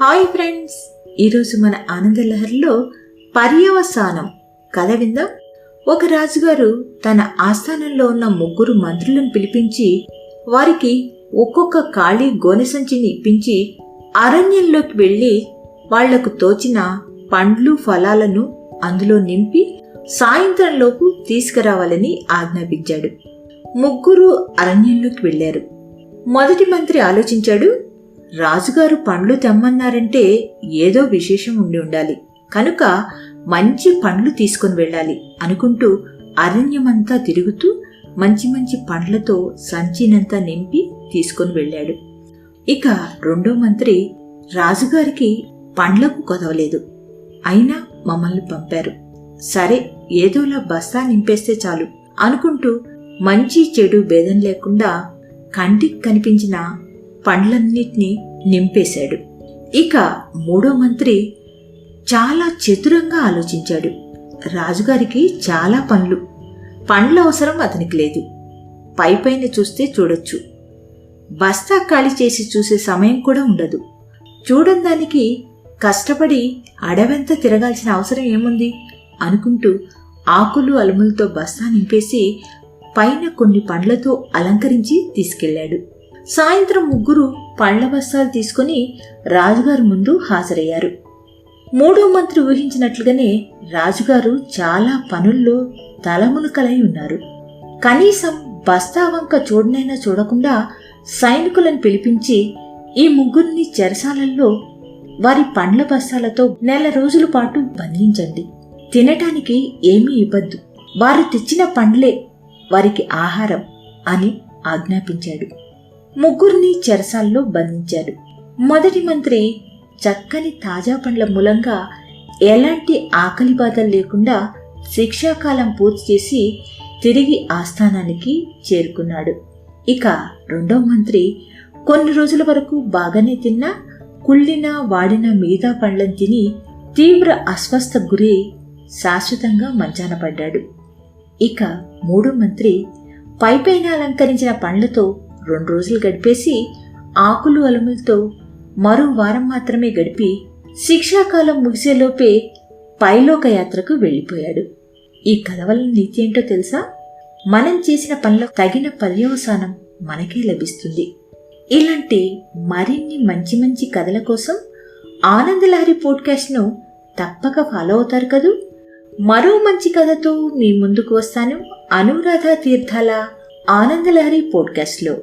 Hi friends. ఈరోజు మన ఆనందలహరిలో పర్యవసానం. కథ విందాం. ఒక రాజుగారు తన ఆస్థానంలో ఉన్న ముగ్గురు మంత్రులను పిలిపించి వారికి ఒక్కొక్క ఖాళీ గోనె సంచిని ఇప్పించి అరణ్యంలోకి వెళ్ళి వాళ్ళకు తోచిన పండ్లు ఫలాలను అందులో నింపి సాయంత్రంలోపు తీసుకురావాలని ఆజ్ఞాపించాడు. ముగ్గురు అరణ్యంలోకి వెళ్ళారు మొదటి మంత్రి ఆలోచించాడు రాజుగారు పండ్లు తెమ్మన్నారంటే ఏదో విశేషం ఉండి ఉండాలి. కనుక మంచి పండ్లు తీసుకొని వెళ్ళాలి అనుకుంటూ అరణ్యమంతా తిరుగుతూ మంచి మంచి పండ్లతో సంచినంతా నింపి తీసుకొని వెళ్ళాడు. ఇక రెండో మంత్రి రాజుగారికి పండ్లకు కొదవలేదు. అయినా మమ్మల్ని పంపారు. సరే ఏదోలా బస్తా నింపేస్తే చాలు అనుకుంటూ మంచి చెడు భేదం లేకుండా కంటికి కనిపించిన పండ్లన్నిటినీ నింపేశాడు. ఇక మూడో మంత్రి చాలా చతురంగా ఆలోచించాడు. రాజుగారికి చాలా పండ్లు. పండ్ల అవసరం అతనికి లేదు. పైపైన చూస్తే చూడొచ్చు. బస్తా ఖాళీ చేసి చూసే సమయం కూడా ఉండదు. చూడందానికి కష్టపడి అడవెంత తిరగాల్సిన అవసరం ఏముంది? అనుకుంటూ ఆకులు అలుములతో బస్తా నింపేసి పైన కొన్ని పండ్లతో అలంకరించి తీసుకెళ్ళాడు. సాయంత్రం ముగ్గురు పండ్ల బస్తాలు తీసుకుని రాజుగారి ముందు హాజరయ్యారు. మూడో మంత్రి ఊహించినట్లుగానే రాజుగారు చాలా పనుల్లో తలమునుకలై ఉన్నారు. కనీసం బస్తా వంక చూడనైనా చూడకుండా సైనికులను పిలిపించి ఈ ముగ్గురిని చెరసాలల్లో వారి పండ్ల బస్తాలతో నెల రోజుల పాటు బంధించండి. తినటానికి ఏమీ ఇవ్వద్దు వారు తెచ్చిన పండ్లే వారికి ఆహారం అని ఆజ్ఞాపించాడు. ముగ్గురిని చెరసాల్లో బంధించాడు. మొదటి మంత్రి చక్కని తాజా పండ్ల మూలంగా ఎలాంటి ఆకలి బాధలు లేకుండా శిక్షాకాలం పూర్తి చేసి తిరిగి ఆస్థానానికి చేరుకున్నాడు. ఇక రెండవ మంత్రి కొన్ని రోజుల వరకు బాగానే తిన్నా కుళ్ళిన వాడిన మిగతా పండ్లను తిని తీవ్ర అస్వస్థ గురి శాశ్వతంగా మంచాన పడ్డాడు. ఇక మూడో మంత్రి పైపైన అలంకరించిన పండ్లతో రెండు రోజులు గడిపేసి ఆకులు అలుములతో మరో వారం మాత్రమే గడిపి శిక్షాకాలం ముగిసేలోపే పైలోక యాత్రకు వెళ్ళిపోయాడు. ఈ కథ వల్ల నీతి ఏంటో తెలుసా? మనం చేసిన పనిలో తగిన పర్యవసానం మనకే లభిస్తుంది. ఇలాంటి మరిన్ని మంచి మంచి కథల కోసం ఆనందలహరి పోడ్కాస్ట్ను తప్పక ఫాలో అవుతారు కదూ? మరో మంచి కథతో మీ ముందుకు వస్తాను అనురాధ తీర్థాల ఆనందలహరి పోడ్కాస్ట్లో.